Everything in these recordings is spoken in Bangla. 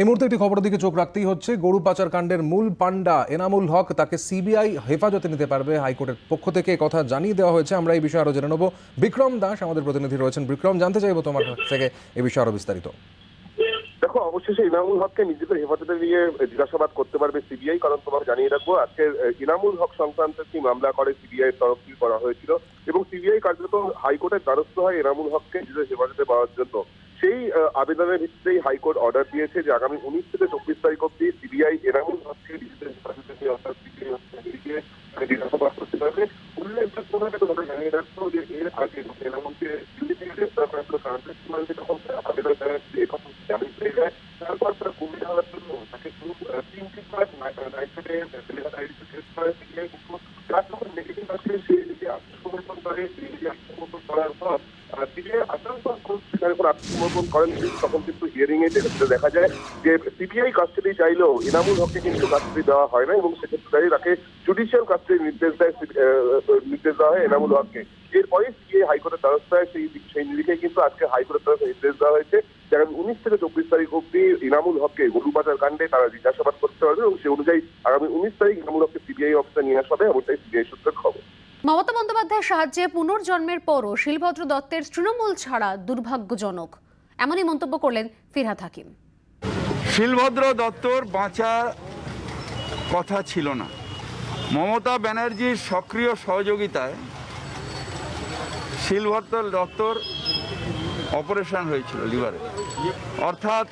এই মুহূর্তে একটি খবরের দিকে চোখ রাখতেই হচ্ছে। গরু পাচার কাণ্ডের মূল পাণ্ডা এনামুল হক তাকে সিবিআই হেফাজতে নিতে পারবে হাইকোর্টের পক্ষ থেকে। কথা জানিয়ে দেওয়া হয়েছে। আমরা এই বিষয়ে আরও জেনে নেব। বিক্রম দাস আমাদের প্রতিনিধি রয়েছেন। বিক্রম, জানতে চাইব তোমার থেকে এই বিষয়ে আরও বিস্তারিত। দেখো, অবশেষে ইনামুল হককে নিজেদের হেফাজতে নিয়ে জিজ্ঞাসাবাদ করতে পারবে সিবিআই, কারণ তোমাকে জানিয়ে রাখব, আজকে ইনামুল হক সংক্রান্ত মামলা করে সিবিআই এর তরফ করা হয়েছিল এবং সিবিআই কার্যত হাইকোর্টের দ্বারস্থ হয় ইনামুল হককে নিজেদের হেফাজতে পাওয়ার জন্য। সেই আবেদনের ভিত্তিতেই হাইকোর্ট অর্ডার দিয়েছে যে আগামী উনিশ থেকে চব্বিশ তারিখ অব্দি সিবিআই এনামুল হককে তার যখন আত্মসমর্পণ করেন তখন কিন্তু হিয়ারিং এ দেখা যায় যে সিবিআই কাস্টাডি চাইলেও ইনামুল হককে কিন্তু কাস্টাডি দেওয়া হয় না এবং সেক্ষেত্রে তাকে জুডিশিয়াল কাস্টাডি নির্দেশ দেয় নির্দেশ দেওয়া হয় এনামুল হককে। এরপরে সিবিআই হাইকোর্টের দ্বারস্থ হয়। সেই সেই নিরিখে কিন্তু আজকে হাইকোর্টের তরফে নির্দেশ দেওয়া হয়েছে যে আগামী উনিশ থেকে চব্বিশ তারিখ অব্দি ইনামুল হককে গরু পাচার কাণ্ডে তারা জিজ্ঞাসাবাদ করতে পারবে এবং সেই অনুযায়ী আগামী উনিশ তারিখ ইনামুল হককে সিবিআই অফিসে নিয়ে আসা হবে। এমনটাই সিবিআই সূত্রের খবর। মমতা বন্দ্যোপাধ্যায়ের সাহায্যে পুনর্জন্মের পরও শিলভদ্র দত্তের তৃণমূল ছাড়া দুর্ভাগ্যজনক। এমনই মন্তব্য করলেন ফিরহাদ হাকিম। শিলভদ্র দত্তর বাঁচার কথা ছিল না। মমতা ব্যানার্জির সক্রিয় সহযোগিতায় শিলভদ্র দত্তর অপারেশন হয়েছিল লিভারে। অর্থাৎ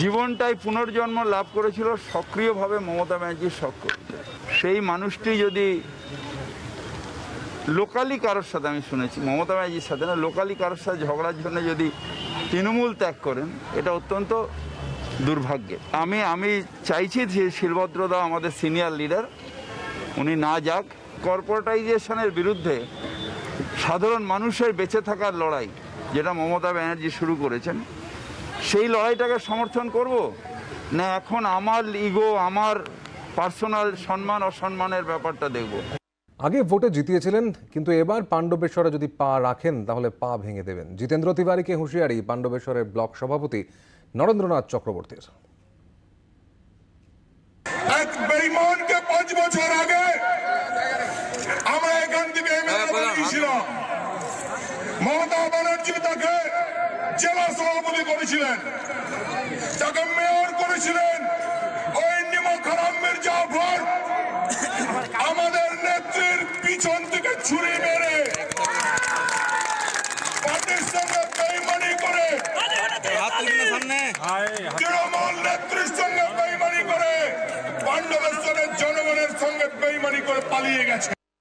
জীবনটাই পুনর্জন্ম লাভ করেছিল সক্রিয়ভাবে মমতা ব্যানার্জির সক্রিয় সেই মানুষটি যদি লোকালি কারোর সাথে, আমি শুনেছি মমতা ব্যানার্জির সাথে না, লোকালি কারোর সাথে ঝগড়ার জন্য যদি তৃণমূল ত্যাগ করেন, এটা অত্যন্ত দুর্ভাগ্যের আমি আমি চাইছি যে শিলভদ্রদা আমাদের সিনিয়র লিডার, উনি না যাক। কর্পোরেটাইজেশনের বিরুদ্ধে সাধারণ মানুষের বেঁচে থাকার লড়াই, যেটা মমতা ব্যানার্জি শুরু করেছেন সেই লড়াইটাকে সমর্থন করব? না এখন আমার ইগো আমার পার্সোনাল সম্মান অসম্মানের ব্যাপারটা দেখব। আগে ভোটে জিতিয়েছিলেন কিন্তু এবার পাণ্ডবেশ্বরে যদি পা রাখেন তাহলে পা ভেঙে দেবেন। জিতেন্দ্র তিওয়ারিকে হুঁশিয়ারি পাণ্ডবেশ্বরের ব্লক সভাপতি নরেন্দ্রনাথ চক্রবর্তীর। এক বেইমানকে পাঁচ বছর আগে আমরা এখান থেকে এমএলএ বানিয়েছিলাম মমতা ব্যানার্জি তাকে জেলা সভাপতি করেছিলেন। তাকে মেয়র করেছিলেন। ওই নিমা খারাম মির্জাফর আমাদের নেত্রীর পিছন থেকে ছুরি মেরে সঙ্গে করে নেত্রীর সঙ্গে করে জনগণের সঙ্গে বেইমানি করে পালিয়ে গেছে।